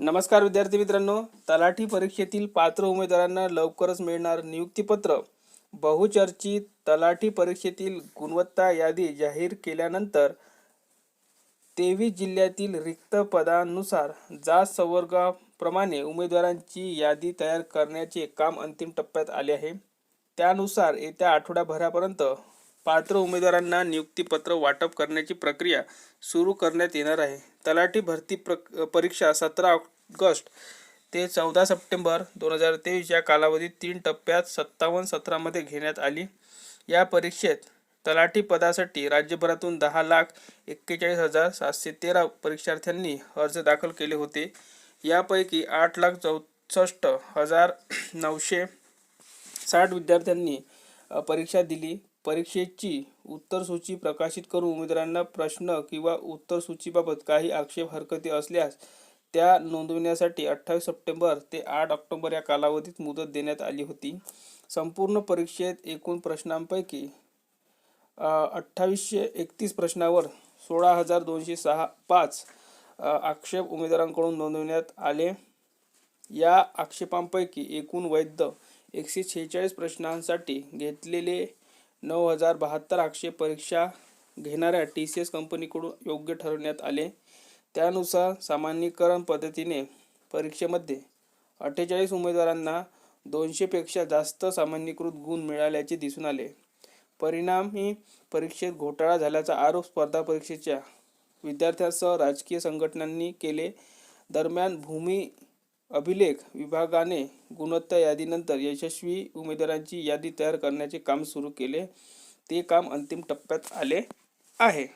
नमस्कार विद्यार्थी मित्रांनो. तलाठी परीक्षेतील पात्र उमेदवारांना लवकरच मिळणार नियुक्तीपत्र. बहुचर्चित तलाठी परीक्षेतील गुणवत्ता यादी जाहीर केल्यानंतर तेवीस जिल्ह्यातील रिक्त पदांनुसार जात संवर्गाप्रमाणे उमेदवारांची यादी तयार करण्याचे काम अंतिम टप्प्यात आले आहे. त्यानुसार येत्या आठवड्याभरापर्यंत पात्र उमेदवारांना नियुक्तीपत्र वाटप करण्याची प्रक्रिया सुरू करण्यात येणार आहे. तलाठी भरती प्र परीक्षा सतरा ऑगस्ट ते चौदा सप्टेंबर दोन हजार तेवीस या कालावधीत तीन टप्प्यात सत्तावन्न सत्रामध्ये घेण्यात आली. या परीक्षेत तलाठी पदासाठी राज्यभरातून दहा लाख एक्केचाळीस हजार सातशे तेरा परीक्षार्थ्यांनी अर्ज दाखल केले होते. यापैकी आठ लाख चौसष्ट हजार नऊशे साठ विद्यार्थ्यांनी परीक्षा दिली. परीक्षेची उत्तरसूची प्रकाशित करून उमेदवारांना प्रश्न किंवा उत्तरसूचीबाबत काही आक्षेप हरकती असल्यास त्या नोंदविण्यासाठी अठ्ठावीस सप्टेंबर ते आठ ऑक्टोबर या कालावधीत मुदत देण्यात आली होती. संपूर्ण परीक्षेत एकूण प्रश्नांपैकी अठ्ठावीसशे एकतीस प्रश्नावर सोळा हजार दोनशे सहा पाच आक्षेप उमेदवारांकडून नोंदविण्यात आले. या आक्षेपांपैकी एकूण वैध एकशे शेहेचाळीस प्रश्नांसाठी घेतलेले नऊ हजार बहात्तर आक्षेप परीक्षा घेणाऱ्या टी सी एस कंपनीकडून योग्य ठरवण्यात आले. त्यानुसार सामान्यीकरण पद्धतीने परीक्षेमध्ये अठ्ठेचाळीस उमेदवारांना दोनशेपेक्षा जास्त सामान्यीकृत गुण मिळाल्याचे दिसून आले. परिणामी परीक्षेत घोटाळा झाल्याचा आरोप स्पर्धा परीक्षेच्या विद्यार्थ्यांसह राजकीय संघटनांनी केले. दरम्यान भूमी अभिलेख विभागाने गुणवत्ता यादीनंतर यशस्वी उमेदवारांची यादी तयार करण्याचे काम सुरू केले. ते काम अंतिम टप्प्यात आले आहे.